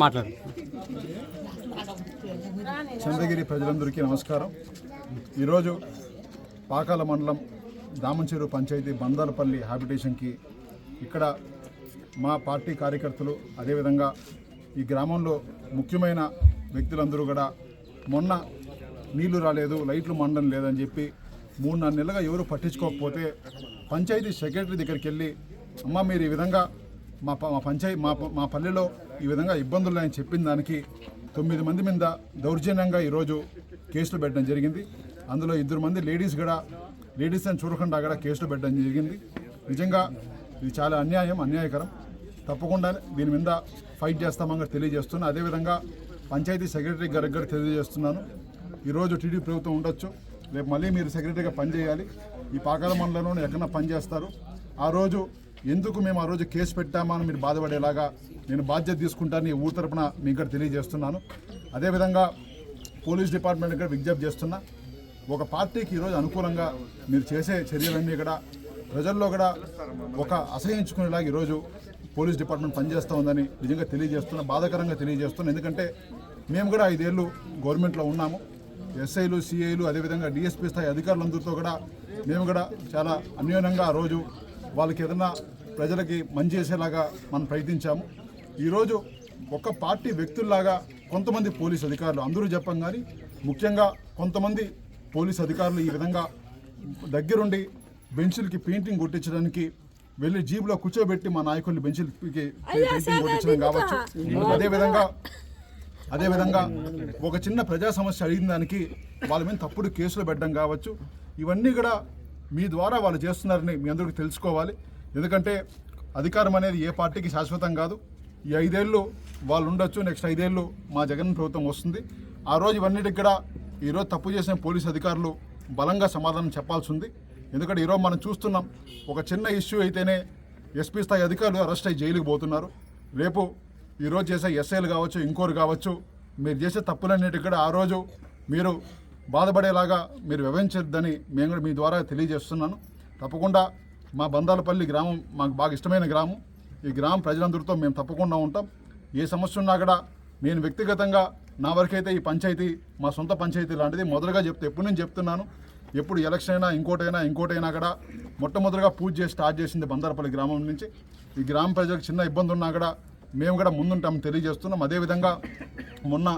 మాట్లాడు. చంద్రగిరి ప్రజలందరికీ నమస్కారం. ఈరోజు పాకాల మండలం దామంచెరు పంచాయతీ బందారపల్లి హ్యాబిటేషన్కి ఇక్కడ మా పార్టీ కార్యకర్తలు అదేవిధంగా ఈ గ్రామంలో ముఖ్యమైన వ్యక్తులందరూ కూడా మొన్న నీళ్ళు రాలేదు లైట్లు మండడం లేదని చెప్పి మూడు నాలుగు నెలలుగా ఎవరు పట్టించుకోకపోతే పంచాయతీ సెక్రటరీ దగ్గరికి వెళ్ళి అమ్మ మీరు ఈ విధంగా మా ప- మా పంచాయతీ మా మా పల్లెలో ఈ విధంగా ఇబ్బందులు ఉన్నాయని చెప్పిన దానికి తొమ్మిది మంది మీద దౌర్జన్యంగా ఈరోజు కేసులు పెట్టడం జరిగింది. అందులో ఇద్దరు మంది లేడీస్ కూడా లేడీస్ అని చూడకుండా కూడా కేసులు పెట్టడం జరిగింది. నిజంగా ఇది చాలా అన్యాయం అన్యాయకరం. తప్పకుండా దీని మీద ఫైట్ చేస్తామని తెలియజేస్తున్నాను అదేవిధంగా పంచాయతీ సెక్రటరీ గారికి కూడా తెలియజేస్తున్నాను. ఈరోజు టీడీ ప్రభుత్వం ఉండొచ్చు. రేపు మళ్ళీ మీరు సెక్రటరీగా పనిచేయాలి. ఈ పాకాల మండలంలో ఎక్కడన్నా పనిచేస్తారు. ఆ రోజు ఎందుకు మేము ఆ రోజు కేసు పెట్టామా అని మీరు బాధపడేలాగా నేను బాధ్యత తీసుకుంటానని ఊరు తరపున మీ ఇక్కడ తెలియజేస్తున్నాను. అదేవిధంగా పోలీస్ డిపార్ట్మెంట్ కూడా విజ్ఞప్తి చేస్తున్నా. ఒక పార్టీకి ఈరోజు అనుకూలంగా మీరు చేసే చర్యలన్నీ కూడా ప్రజల్లో కూడా ఒక అసహించుకునేలాగా ఈరోజు పోలీస్ డిపార్ట్మెంట్ పనిచేస్తూ ఉందని నిజంగా తెలియజేస్తున్నా బాధాకరంగా తెలియజేస్తున్నా. ఎందుకంటే మేము కూడా ఐదేళ్ళు గవర్నమెంట్లో ఉన్నాము. ఎస్ఐలు సిఐలు అదేవిధంగా డిఎస్పీ స్థాయి అధికారులందరితో కూడా మేము కూడా చాలా అన్యోన్యంగా ఆ రోజు వాళ్ళకి ఏదైనా ప్రజలకి మంచి చేసేలాగా మనం ప్రయత్నించాము. ఈరోజు ఒక పార్టీ వ్యక్తుల్లాగా కొంతమంది పోలీస్ అధికారులు అందరూ చెప్పం కానీ ముఖ్యంగా కొంతమంది పోలీస్ అధికారులు ఈ విధంగా దగ్గరుండి బెంచులకి పెయింటింగ్ కొట్టించడానికి వెళ్ళి జీబులో కూర్చోబెట్టి మా నాయకుల్ని బెంచులకి పెయింటింగ్ కొట్టించడం కావచ్చు. అదేవిధంగా అదేవిధంగా ఒక చిన్న ప్రజా సమస్య అడిగిన దానికి వాళ్ళ మీద తప్పుడు కేసులు పెట్టడం కావచ్చు. ఇవన్నీ కూడా మీ ద్వారా వాళ్ళు చేస్తున్నారని మీ అందరికీ తెలుసుకోవాలి. ఎందుకంటే అధికారం అనేది ఏ పార్టీకి శాశ్వతం కాదు. ఈ ఐదేళ్ళు వాళ్ళు ఉండొచ్చు నెక్స్ట్ ఐదేళ్ళు మా జగన్ ప్రభుత్వం వస్తుంది. ఆ రోజు ఇవన్నిటికి కూడా ఈరోజు తప్పు చేసిన పోలీస్ అధికారులు బలంగా సమాధానం చెప్పాల్సి ఉంది. ఎందుకంటే ఈరోజు మనం చూస్తున్నాం ఒక చిన్న ఇష్యూ అయితేనే ఎస్పీ స్థాయి అధికారులు అరెస్ట్ అయ్యి జైలుకి పోతున్నారు. రేపు ఈరోజు చేసే ఎస్ఐలు కావచ్చు ఇంకోరు కావచ్చు మీరు చేసే తప్పులన్నిటికీ కూడా ఆ రోజు మీరు బాధపడేలాగా మీరు వ్యవహరించద్దని మేము కూడా మీ ద్వారా తెలియజేస్తున్నాను. తప్పకుండా మా బందాలపల్లి గ్రామం మాకు బాగా ఇష్టమైన గ్రామం. ఈ గ్రామ ప్రజలందరితో మేము తప్పకుండా ఉంటాం. ఏ సమస్య ఉన్నా కూడా నేను వ్యక్తిగతంగా నా వరకైతే ఈ పంచాయతీ మా సొంత పంచాయతీ లాంటిది మొదలుగా చెప్తే ఎప్పుడు నేను చెప్తున్నాను. ఎప్పుడు ఎలక్షన్ అయినా ఇంకోటైనా ఇంకోటైనా కూడా మొట్టమొదటిగా పూజ చేసి స్టార్ట్ చేసింది బందారపల్లి గ్రామం నుంచి. ఈ గ్రామ ప్రజలకు చిన్న ఇబ్బంది ఉన్నా కూడా మేము కూడా ముందుంటామని తెలియజేస్తున్నాం. అదేవిధంగా మొన్న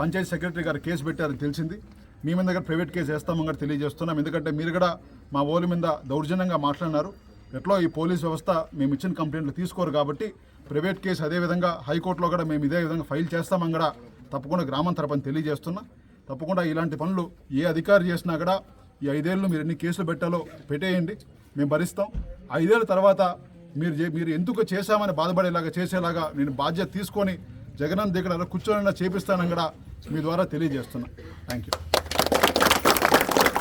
పంచాయతీ సెక్రటరీ గారు కేసు పెట్టారని తెలిసింది. మీ మీద దగ్గర ప్రైవేట్ కేసు వేస్తామని కూడా తెలియజేస్తున్నాం. ఎందుకంటే మీరు కూడా మా ఓలి మీద దౌర్జన్యంగా మాట్లాడినారు. ఎట్లో ఈ పోలీస్ వ్యవస్థ మేము ఇచ్చిన కంప్లైంట్లు తీసుకోరు కాబట్టి ప్రైవేట్ కేసు అదేవిధంగా హైకోర్టులో కూడా మేము ఇదే విధంగా ఫైల్ చేస్తామని కూడా తప్పకుండా గ్రామం తరపున తెలియజేస్తున్నా. తప్పకుండా ఇలాంటి పనులు ఏ అధికారి చేసినా కూడా ఈ ఐదేళ్ళు మీరు ఎన్ని కేసులు పెట్టాలో పెట్టేయండి. మేము భరిస్తాం. ఐదేళ్ళ తర్వాత మీరు మీరు ఎందుకు చేశామని బాధపడేలాగా చేసేలాగా నేను బాధ్యత తీసుకొని జగనన్న దగ్గర కూర్చొని చేపిస్తానని కూడా మీ ద్వారా తెలియజేస్తున్నా. Thank you